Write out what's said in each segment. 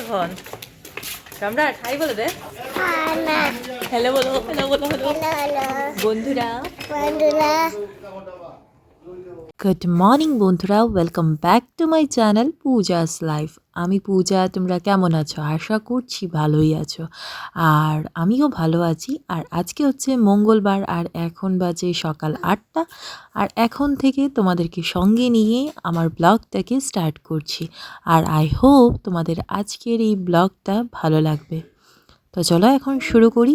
এখন। সম্রাট হাই বলে দে। হ্যালো বলো হ্যালো বলো হ্যালো। বন্ধুরা। বন্ধুরা। গুড মর্নিং বন্ধুরা। Welcome back to my channel Pooja's life আমি পূজা, তোমরা কেমন আছো? আশা করছি ভালোই আছো। আর আমিও ভালো আছি। আর আজকে হচ্ছে মঙ্গলবার, আর এখন বাজে সকাল আটটা। আর এখন থেকে তোমাদেরকে সঙ্গে নিয়ে আমার ব্লগটাকে স্টার্ট করছি। আর আই হোপ তোমাদের আজকের এই ব্লগটা ভালো লাগবে। তো চলো এখন শুরু করি।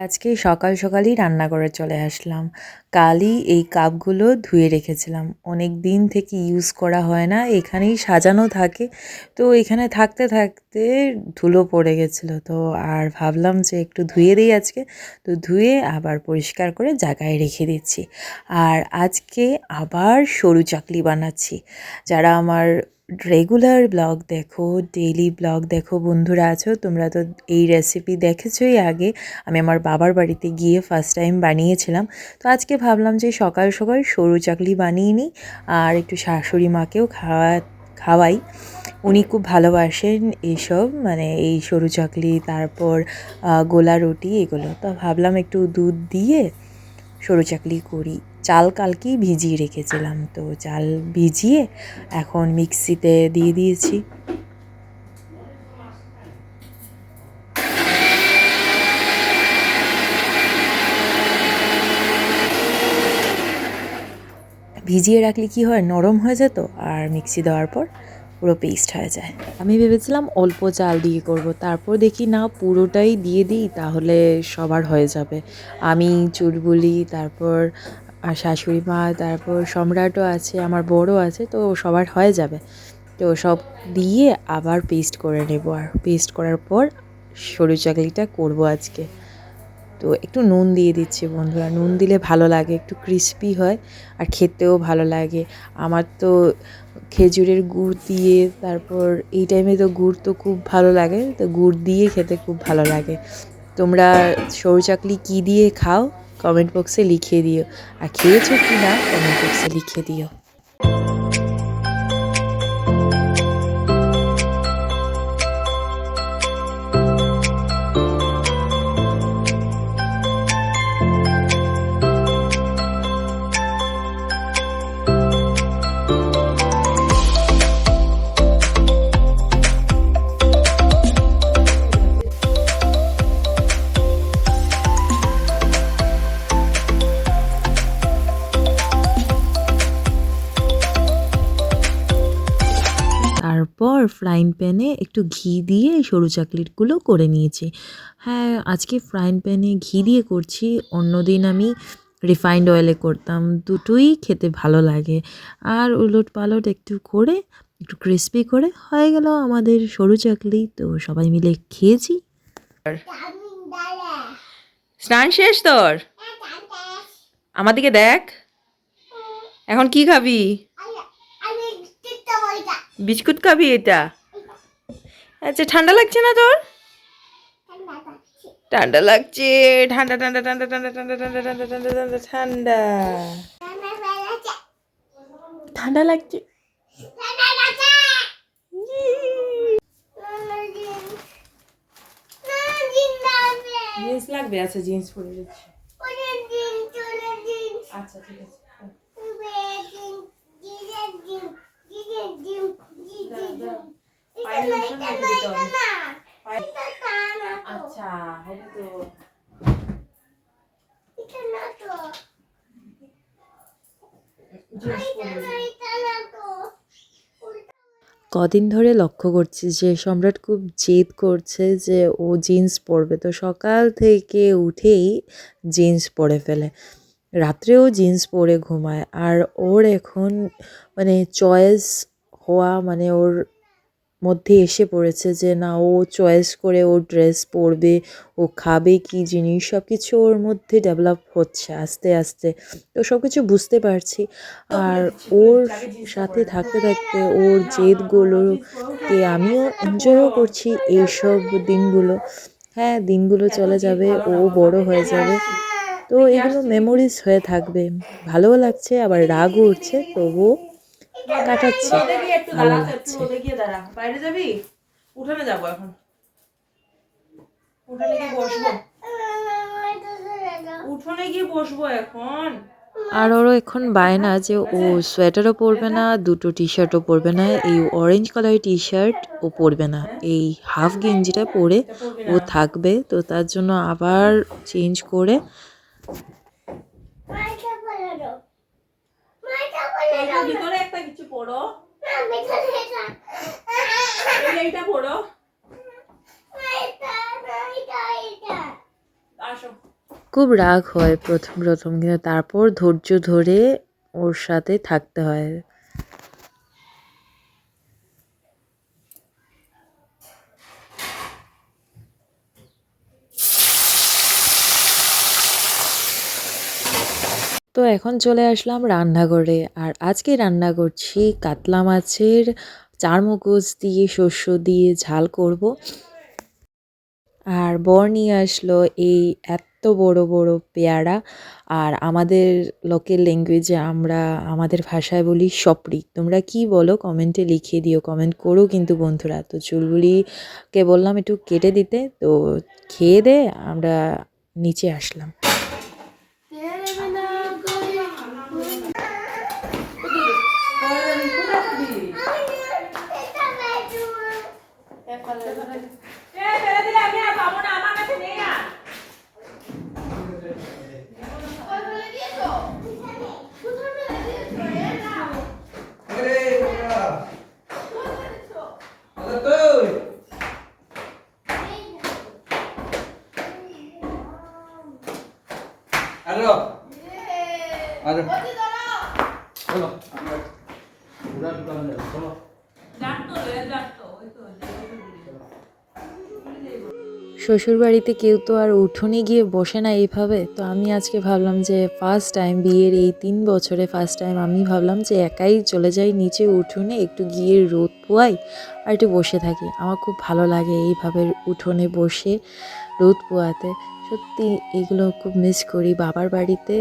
আজকে সকাল সকালই রান্না করে চলে আসলাম। কালই এই কাপগুলো ধুয়ে রেখেছিলাম। অনেক দিন থেকে ইউজ করা হয় না, এখানেই সাজানো থাকে। তো এখানে থাকতে থাকতে ধুলো পড়ে গেছিল। তো আর ভাবলাম যে একটু ধুয়ে দিই আজকে। তো ধুয়ে আবার পরিষ্কার করে জায়গায় রেখে দিচ্ছি। আর আজকে আবার সরু চাকলি বানাচ্ছি। যারা আমার রেগুলার ব্লগ দেখো ডেইলি ব্লগ দেখো, বন্ধুরা আছো, তোমরা তো এই রেসিপি দেখেছোই আগে। আমি আমার বাবার বাড়িতে গিয়ে ফার্স্ট টাইম বানিয়েছিলাম। তো আজকে ভাবলাম যে সকাল সকাল সরু চাকলি বানিয়ে নিই, আর একটু শাশুড়ি মাকেও খাওয়া, খাওয়াই। উনি খুব ভালোবাসেন এইসব মানে এই সরু চাকলি, তারপর গোলা রুটি এগুলো। তো ভাবলাম একটু দুধ দিয়ে সরু চাকলি করি। চাল কালকেই ভিজিয়ে রেখেছিলাম। তো চাল ভিজিয়ে এখন মিক্সিতে দিয়ে দিয়েছি। ভিজিয়ে রাখলে কি হয়? নরম হয়ে যেত আর মিক্সি দেওয়ার পর পুরো পেস্ট হয়ে যায়। আমি ভেবেছিলাম অল্প চাল দিয়ে করব। তারপর দেখি না, পুরোটাই দিয়ে দিই তাহলে সবার হয়ে যাবে। আমি চুরবুলি তারপর আর শাশুড়ি মা, তারপর সম্রাটও আছে, আমার বড়ও আছে, তো সবার হয়ে যাবে। তো সব দিয়ে আবার পেস্ট করে নেব। আর পেস্ট করার পর সরু চাকলিটা করব আজকে। তো একটু নুন দিয়ে দিচ্ছি বন্ধুরা। নুন দিলে ভালো লাগে, একটু ক্রিস্পি হয় আর খেতেও ভালো লাগে। আমার তো খেজুরের গুড় দিয়ে, তারপর এই টাইমে তো গুড় তো খুব ভালো লাগে, তো গুড় দিয়ে খেতে খুব ভালো লাগে। তোমরা সরু চাকলি কী দিয়ে খাও? কমেন্ট বক্সে লিখিয়ে দিও। আর খেয়েছো কি না কমেন্ট বক্সে লিখে দিও। তারপর ফ্রাইং প্যানে একটু ঘি দিয়ে সরু চাকলিটগুলো করে নিয়েছি। হ্যাঁ আজকে ফ্রাইং প্যানে ঘি দিয়ে করছি অন্যদিন আমি রিফাইন্ড অয়েলে করতাম দুটোই খেতে ভালো লাগে। আর উলট পালট একটু করে একটু ক্রিস্পি করে হয়ে গেল আমাদের সরু চাকলি তো সবাই মিলে খেয়েছি। স্নান শেষ তোর? আমার দিকে দেখ। এখন কি খাবি? বিস্কুট খাবি এটা? আচ্ছা ঠান্ডা লাগছে না তোর? ঠান্ডা লাগছে। ঠান্ডা ঠান্ডা ঠান্ডা ঠান্ডা ঠান্ডা ঠান্ডা ঠান্ডা ঠান্ডা ঠান্ডা ঠান্ডা। ঠান্ডা লাগছে। জিন্স লাগবে। আচ্ছা জিন্স পরে যাচ্ছি। আচ্ছা ঠিক আছে। আচ্ছা হবে তো কদিন ধরে লক্ষ্য করছি যে সম্রাট খুব জেদ করছে যে ও জিন্স পরবে। তো সকাল থেকে উঠেই জিন্স পরে ফেলে। রাত্রেও জিন্স পরে ঘুমায়। আর ওর এখন মানে চয়েস হওয়া মানে ওর মধ্যে এসে পড়েছে যে, না, ও চয়েস করে ও ড্রেস পরবে, ও খাবে কি জিনিস? সব কিছু ওর মধ্যে ডেভেলপ হচ্ছে আস্তে আস্তে। তো সব কিছু বুঝতে পারছি। আর ওর সাথে থাকতে থাকতে ওর জেদগুলোকে আমিও এনজয়ও করছি এইসব দিনগুলো। হ্যাঁ দিনগুলো চলে যাবে, ও বড় হয়ে যাবে। তো এগুলো মেমোরিজ হয়ে থাকবে। ভালোও লাগছে, আবার রাগও উঠছে, তবুও কাটাচ্ছি। রোদে গিয়ে একটু ভালো লাগছে দাঁড়া। বাইরে যাবি? উঠানে যাব এখন। উঠানে গিয়ে বসবো। উঠোনে গিয়ে বসবো এখন। আর ওরও এখন বায়না যে ও সোয়েটারও পরবে না দুটো টি শার্টও পরবে না এই অরেঞ্জ কালারের টি শার্ট ও পরবে না। এই হাফ গেঞ্জিটা পরে ও থাকবে তো তার জন্য আবার চেঞ্জ করে মাইকা বলে দাও মাইকা এইটার বলে দাও ভিতরে একটা কিছু পড়ো। আমি চলে যা এই এইটা পড়ো। মাইকা মাইকা এটা আসো। খুব রাগ হয় প্রথম প্রথম কিন্তু তারপর ধৈর্য ধরে ওর সাথে থাকতে হয়। তো এখন চলে আসলাম রান্নাঘরে। আর আজকে রান্না করছি কাতলা মাছের চারমগজ দিয়ে শস্য দিয়ে ঝাল করব। আর বর নিয়ে আসলো এই এত বড় বড় পেয়ারা। আর আমাদের লোকের ল্যাঙ্গুয়েজে আমরা, আমাদের ভাষায় বলি সপরি তোমরা কি বলো? কমেন্টে লিখিয়ে দিও। কমেন্ট করো কিন্তু বন্ধুরা। তো চুলগুলিকে বললাম একটু কেটে দিতে। তো খেয়ে দে, আমরা নিচে আসলাম এটা মেজু এ ফেলে দিলে আমি আর পাবো না আমার কাছে নেই আর। আরও আরও চলো জানতো রে জানতো ওই তো শ্বশুরবাড়িতে কেউ তো আর উঠোনে গিয়ে বসে না এইভাবে তো আমি আজকে ভাবলাম যে ফার্স্ট টাইম বিয়ের এই তিন বছরে ফার্স্ট টাইম আমি ভাবলাম যে একাই চলে যাই নিচে উঠোনে, একটু গিয়ে রোদ পোয়াই আর একটু বসে থাকি। আমার খুব ভালো লাগে এইভাবে উঠোনে বসে রোদ পোয়াতে। সত্যি এগুলো খুব মিস করি। বাবার বাড়িতে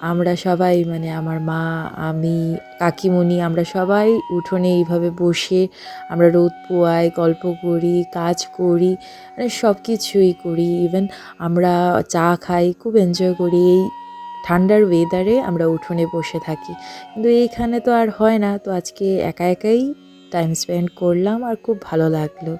আমরা সবাই মানে আমার মা, আমি, কাকিমণি, আমরা সবাই উঠোনে এইভাবে বসে আমরা রোদ পোয়াই, গল্প করি, কাজ করি মানে সব কিছুই করি। ইভেন আমরা চা খাই, খুব এনজয় করি। এই ঠান্ডার ওয়েদারে আমরা উঠোনে বসে থাকি। কিন্তু এইখানে তো আর হয় না। তো আজকে একা একাই টাইম স্পেন্ড করলাম আর খুব ভালো লাগল।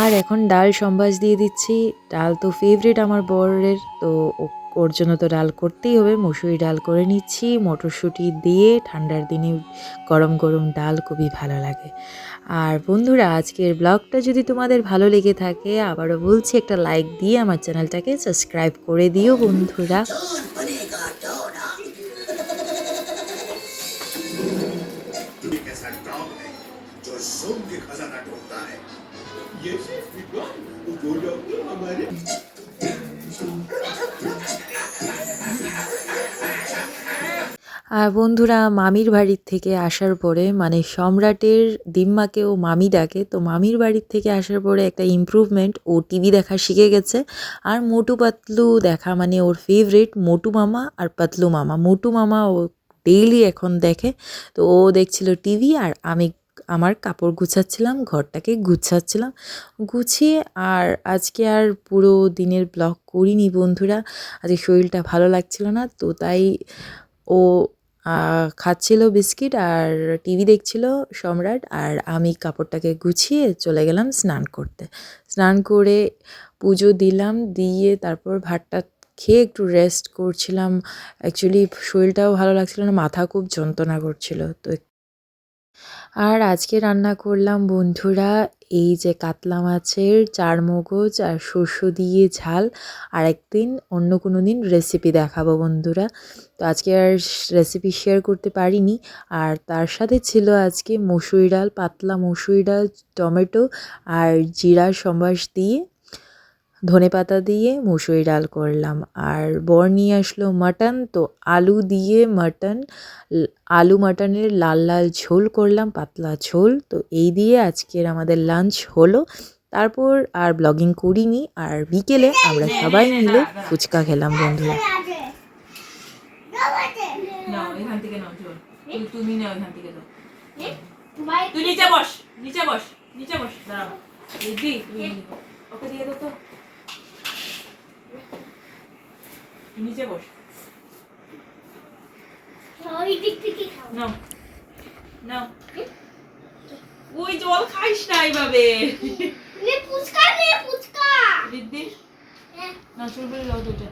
আর এখন ডাল সম্বাস দিয়ে দিচ্ছি ডাল তো ফেভারিট আমার বরের তো ও- ওর জন্য তো ডাল করতেই হবে মুসুরি ডাল করে নিচ্ছি মটরশুঁটি দিয়ে ঠান্ডার দিনে গরম গরম ডাল খুবই ভালো লাগে আর বন্ধুরা আজকের ব্লগটা যদি তোমাদের ভালো লেগে থাকে আবারও বলছি একটা লাইক দিয়ে আমার চ্যানেলটাকে সাবস্ক্রাইব করে দিও বন্ধুরা एक ऐसा डॉग है जो सोम के खजाना ढूंढता है ये सिर्फ विद्वान वो डॉक्टर हमारे আর বন্ধুরা মামির বাড়ির থেকে আসার পরে মানে সম্রাটের দিম্মাকেও মামি ডাকে তো মামির বাড়ির থেকে আসার পরে একটা ইমপ্রুভমেন্ট ও টিভি দেখা শিখে গেছে আর মোটু পাতলু দেখা মানে ওর ফেভারিট মোটু মামা আর পাতলু মামা মোটু মামা ও ডেইলি এখন দেখে তো ও দেখছিল টিভি আর আমি আমার কাপড় গুছাচ্ছিলাম, ঘরটাকে গুছাচ্ছিলাম। গুছিয়ে আর আজকে আর পুরো দিনের ব্লগ করিনি বন্ধুরা। আজকে শরীরটা ভালো লাগছিল না, তো তাই ও খাচ্ছিল বিস্কিট আর টিভি দেখছিল সম্রাট আর আমি কাপড়টাকে গুছিয়ে চলে গেলাম স্নান করতে। স্নান করে পুজো দিলাম, দিয়ে তারপর ভাতটা খেয়ে একটু রেস্ট করছিলাম। অ্যাকচুয়ালি শরীরটাও ভালো লাগছিল না, মাথা খুব যন্ত্রণা করছিল, তো আর আজকে রান্না করলাম বন্ধুরা, এই যে কাতলা মাছের চার মগজ আর শস্য দিয়ে ঝাল আর একদিন অন্য কোনো দিন রেসিপি দেখাবো বন্ধুরা। তো আজকে আর রেসিপি শেয়ার করতে পারিনি, আর তার সাথে ছিল আজকে মসুরি ডাল, পাতলা মসুরি ডাল, টমেটো আর জিরা সম্বাস দিয়ে ধনে পাতা দিয়ে মুসুরি ডাল করলাম। আর বর নিয়ে আসলো মাটন তো আলু দিয়ে মাটন আলু মাটনের লাল লাল ঝোল করলাম পাতলা ঝোল। তো এই দিয়ে আজকের আমাদের লাঞ্চ হলো। তারপর আর ব্লগিং করিনি আর বিকেলে আমরা সবাই মিলে ফুচকা খেলাম বন্ধুরা। তুমি না ওইখান থেকে দাও। তুই নিচে বস নিচে বস নিচে বস দাঁড়াও দিদি ওকে দিয়ে দাও তো। নিচে বস। ওই দিক থেকে খাও। নাও। নাও। ওই জল খাইস না এইভাবে নে পুচকা নে পুচকা দিদি হ্যাঁ। না চুল বলে দাও দুটো।